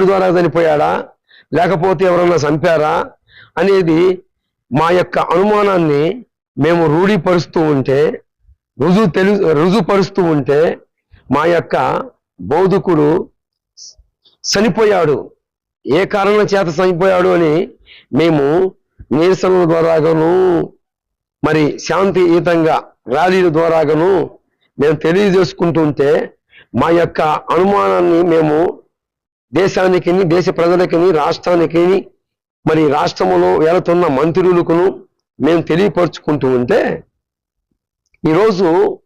ద్వారా చనిపోయాడా? లేకపోతే ఎవరన్నా చంపారా? అనేది మా యొక్క అనుమానాన్ని మేము రూఢీపరుస్తూ ఉంటే రుజువు తెలు రుజుపరుస్తూ ఉంటే మా యొక్క బౌద్ధకుడు చనిపోయాడు. ఏ కారణం చేత చనిపోయాడు అని మేము నిరసనల ద్వారాగాను మరి శాంతియుతంగా ర్యాలీల ద్వారాగాను మేము తెలియజేసుకుంటుంటే మా యొక్క అనుమానాన్ని మేము దేశానికి దేశ ప్రజలకి రాష్ట్రానికి మరి రాష్ట్రంలో వెళుతున్న మంత్రులకును మేము తెలియపరుచుకుంటూ ఉంటే ఈరోజు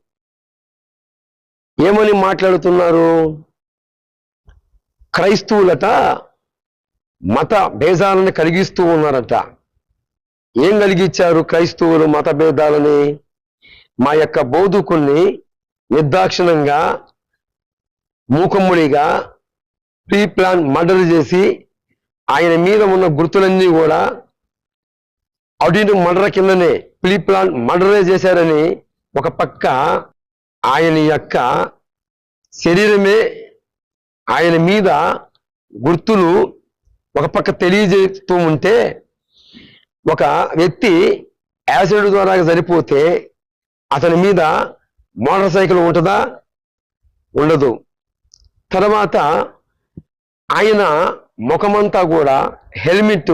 ఏమని మాట్లాడుతున్నారు? క్రైస్తవులట మత భేదాలను కలిగిస్తూ ఉన్నారట. ఏం కలిగించారు క్రైస్తవులు మత భేదాలని? మా యొక్క బౌద్ధుకుల్ని నిర్దాక్షిణంగా మూకమ్ముడిగా ప్రీ ప్లాన్ మర్డర్ చేసి ఆయన మీద ఉన్న గుర్తులన్నీ కూడా అడిన మర్డర్ కిందనే ప్రీ ప్లాన్ మర్డరే చేశారని ఒక పక్క ఆయన యొక్క శరీరమే ఆయన మీద గుర్తులు ఒక పక్క తెలియజేస్తూ ఉంటే ఒక వ్యక్తి యాసిడ్ ద్వారా చనిపోతే అతని మీద మోటార్ సైకిల్ ఉంటుందా? ఉండదు. తర్వాత ఆయన ముఖమంతా కూడా హెల్మెట్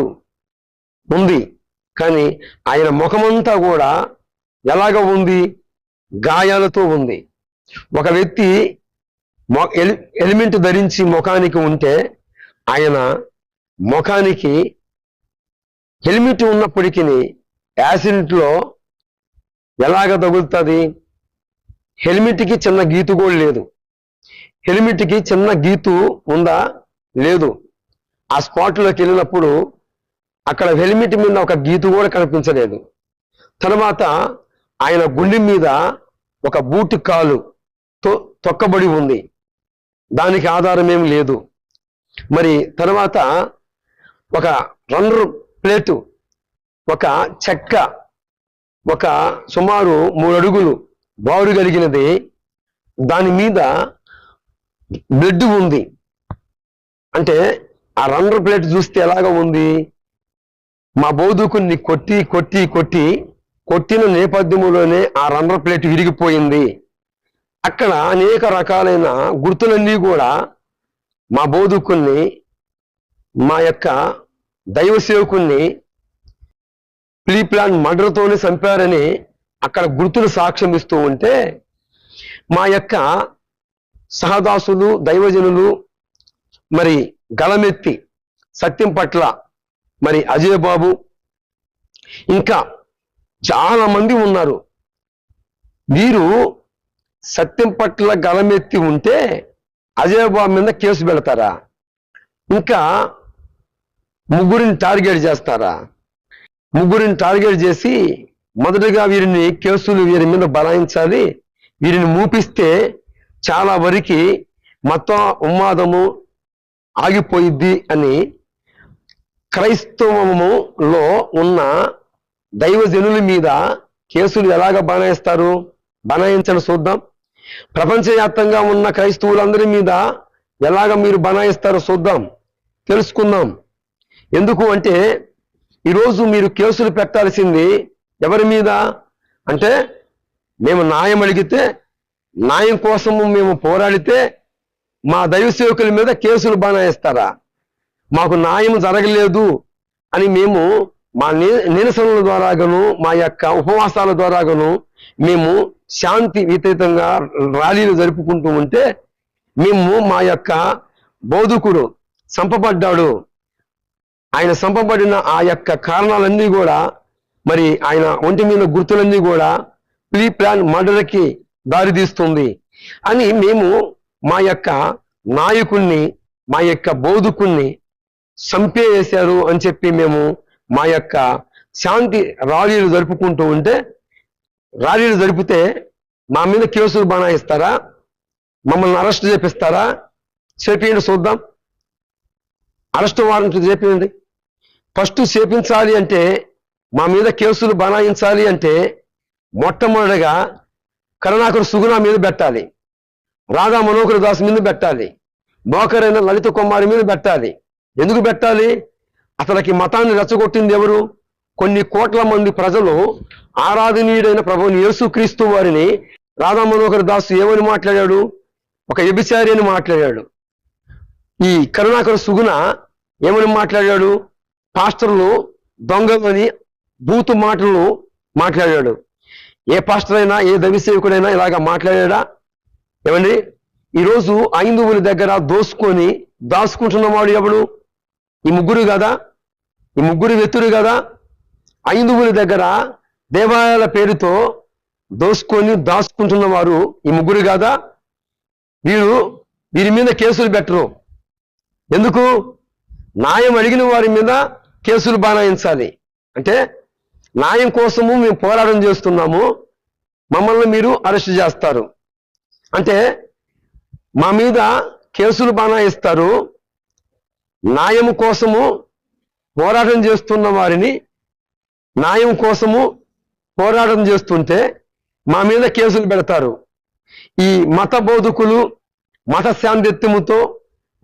ఉంది. కానీ ఆయన ముఖమంతా కూడా ఎలాగ ఉంది? గాయాలతో ఉంది. ఒక వ్యక్తి మొ- ఎలిమెంట్ ధరించి ముఖానికి ఉంటే ఆయన ముఖానికి హెల్మెట్ ఉన్నప్పటికీ యాక్సిడెంట్లో ఎలాగ తగులుతుంది? హెల్మెట్కి చిన్న గీతు కూడా లేదు. హెల్మెట్కి చిన్న గీతు ఉందా? లేదు. ఆ స్పాట్లోకి వెళ్ళినప్పుడు అక్కడ హెల్మెట్ మీద ఒక గీతు కూడా కనిపించలేదు. తర్వాత ఆయన గుండె మీద ఒక బూటు కాలు తొ- తొక్కబడి ఉంది. దానికి ఆధారం ఏమి లేదు. మరి తర్వాత ఒక రన్నర్ ప్లేటు ఒక చెక్క ఒక సుమారు మూడు అడుగులు బారు కలిగినది. దాని మీద బ్లడ్ ఉంది. అంటే ఆ రన్నర్ ప్లేట్ చూస్తే ఎలాగ ఉంది? మా బౌద్ధకుని కొట్టి కొట్టి కొట్టి కొట్టిన నేపథ్యంలోనే ఆ రన్నర్ ప్లేట్ విరిగిపోయింది. అక్కడ అనేక రకాలైన గుర్తులన్నీ కూడా మా బౌద్ధకుల్ని మా యొక్క దైవ సేవకుల్ని ప్రీ ప్లాన్ మర్డర్తోనే చంపారని అక్కడ గుర్తులు సాక్ష్యం ఇస్తూ ఉంటే మా యొక్క సహదాసులు దైవజనులు మరి గళమెత్తి సత్యం పట్ల మరి అజయ్ బాబు ఇంకా చాలా మంది ఉన్నారు. వీరు సత్యం పట్ల గళమెత్తి ఉంటే అజయ్ బాబు మీద కేసు పెడతారా? ఇంకా ముగ్గురిని టార్గెట్ చేస్తారా? ముగ్గురిని టార్గెట్ చేసి మొదటగా వీరిని కేసులు వీరి మీద బలాయించాలి. వీరిని మూపిస్తే చాలా వరకు మొత్తం ఉన్మాదము ఆగిపోయిద్ది అని క్రైస్తవములో ఉన్న దైవజనుల మీద కేసులు ఎలాగ బనాయిస్తారు బనాయించని చూద్దాం. ప్రపంచవ్యాప్తంగా ఉన్న క్రైస్తవులందరి మీద ఎలాగ మీరు బనాయిస్తారో చూద్దాం. తెలుసుకుందాం. ఎందుకు అంటే ఈరోజు మీరు కేసులు పెట్టాల్సింది ఎవరి మీద? అంటే మేము న్యాయం అడిగితే న్యాయం కోసము మేము పోరాడితే మా దైవ సేవకుల మీద కేసులు బనాయిస్తారా మాకు న్యాయం జరగలేదు అని మేము మా ని- నిరసనల ద్వారాగాను మా యొక్క ఉపవాసాల ద్వారాగాను మేము శాంతి వితేతంగా ర్యాలీలు జరుపుకుంటూ ఉంటే మేము మా యొక్క బోధకుడు చంపబడ్డాడు. ఆయన చంపబడిన ఆ యొక్క కారణాలన్నీ కూడా మరి ఆయన ఒంటి మీద గుర్తులన్నీ కూడా ప్రీ ప్లాన్ మర్డర్కి దారితీస్తుంది అని మేము మా యొక్క నాయకుణ్ణి మా యొక్క బౌద్ధకుణ్ణి చంపేసారు అని చెప్పి మేము మా యొక్క శాంతి ర్యాలీలు జరుపుకుంటూ ఉంటే ర్యాలీలు జరిపితే మా మీద కేసులు బనాయిస్తారా? మమ్మల్ని అరెస్ట్ చేపిస్తారా? చేపియండి చూద్దాం. అరెస్ట్ వారెంట్ చేపియండి. ఫస్ట్ చేపించాలి అంటే మా మీద కేసులు బనాయించాలి అంటే మొట్టమొదటిగా కరుణాకర్ సుగుణ మీద పెట్టాలి. రాధా మనోహర్ దాస్ మీద పెట్టాలి. మోకరైన లలిత కుమారి మీద పెట్టాలి. ఎందుకు పెట్టాలి? అతనికి మతాన్ని రెచ్చగొట్టింది ఎవరు? కొన్ని కోట్ల మంది ప్రజలు ఆరాధనీయుడైన ప్రభుని యేసుక్రీస్తు వారిని రాధా మనోహర్ దాసు ఏమని మాట్లాడాడు? ఒక వ్యభిచారి అని మాట్లాడాడు. ఈ కరుణాకర సుగుణ ఏమని మాట్లాడాడు? పాస్టర్లు దొంగలని బూతు మాటలు మాట్లాడాడు. ఏ పాస్టర్ అయినా ఏ దవిసేవకుడైనా ఇలాగా మాట్లాడాడా? ఏమండి? ఈరోజు ఐందువుల దగ్గర దోసుకొని దాచుకుంటున్నవాడు ఎవడు? ఈ ముగ్గురు కదా? ఈ ముగ్గురు వ్యక్తులు కదా? ఐందువుల దగ్గర దేవాలయాల పేరుతో దోసుకొని దాచుకుంటున్న వారు ఈ ముగ్గురు కదా? వీరు వీరి మీద కేసులు పెట్టరు. ఎందుకు? న్యాయం అడిగిన వారి మీద కేసులు బనాయించాలి. అంటే న్యాయం కోసము మేము పోరాటం చేస్తున్నాము. మమ్మల్ని మీరు అరెస్ట్ చేస్తారు. అంటే మా మీద కేసులు బానాయిస్తారు న్యాయం కోసము పోరాటం చేస్తున్న వారిని న్యాయం కోసము పోరాటం చేస్తుంటే మా మీద కేసులు పెడతారు. ఈ మత బోధకులు మత శాంతిత్వముతో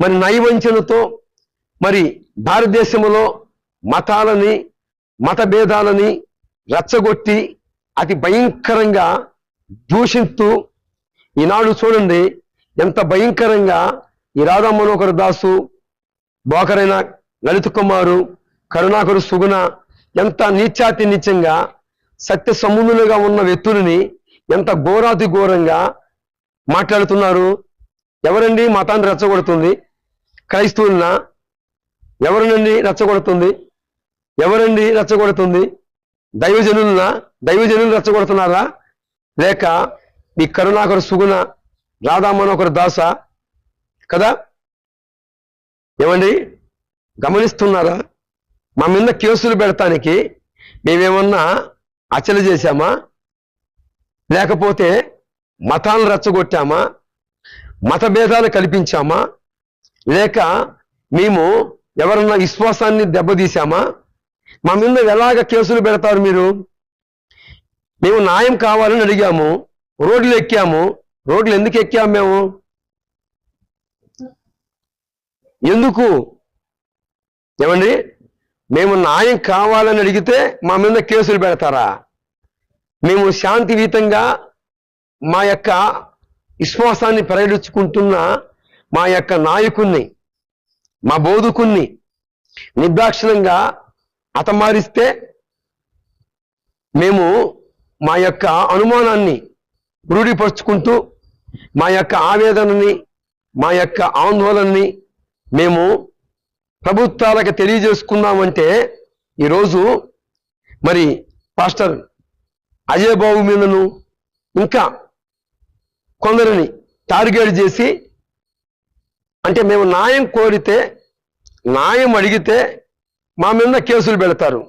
మరి నైవంచనతో మరి భారతదేశంలో మతాలని మత భేదాలని రెచ్చగొట్టి అతి భయంకరంగా దూషిస్తూ ఈనాడు చూడండి ఎంత భయంకరంగా ఈ రాధా మనోహర్ దాసు బోకరైన లలిత కుమారు కరుణాకరు సుగుణ ఎంత నీచాతి నీచంగా సత్య సమునులుగా ఉన్న వ్యక్తులని ఎంత ఘోరాతి ఘోరంగా మాట్లాడుతున్నారు. ఎవరండి మతాన్ని రెచ్చగొడుతుంది? క్రైస్తవులన? ఎవరినండి రెచ్చగొడుతుంది? ఎవరండి రెచ్చగొడుతుంది? దైవజనులన? దైవజనులు రెచ్చగొడుతున్నారా? లేక ఈ కరుణాకర సుగుణ రాధా మనోహర్ దాస కదా? ఏమండి? గమనిస్తున్నారా? మా మీద కేసులు పెడతానికి మేమేమన్నా అచలు చేశామా? లేకపోతే మతాలను రెచ్చగొట్టామా? మత భేదాలు కల్పించామా? లేక మేము ఎవరన్నా విశ్వాసాన్ని దెబ్బతీశామా? మా మీద ఎలాగ కేసులు పెడతారు మీరు? మేము న్యాయం కావాలని అడిగాము. రోడ్లు ఎక్కాము. రోడ్లు ఎందుకు ఎక్కాము మేము? ఎందుకు? ఏమండి? మేము న్యాయం కావాలని అడిగితే మా మీద కేసులు పెడతారా? మేము శాంతియుతంగా మా యొక్క విశ్వాసాన్ని ప్రకటించుకుంటున్న మా యొక్క నాయకుణ్ణి మా బోధకుణ్ణి నిర్దాక్షిణంగా అతమారిస్తే మేము మా యొక్క అనుమానాన్ని రూఢిపరుచుకుంటూ మా యొక్క ఆవేదనని మా యొక్క ఆందోళనని మేము ప్రభుత్వాలకు తెలియజేసుకుందామంటే ఈరోజు మరి పాస్టర్ అజయ్ బాబు మీదను ఇంకా కొందరిని టార్గెట్ చేసి అంటే మేము న్యాయం కోరితే న్యాయం అడిగితే మా మీద కేసులు పెడతారు.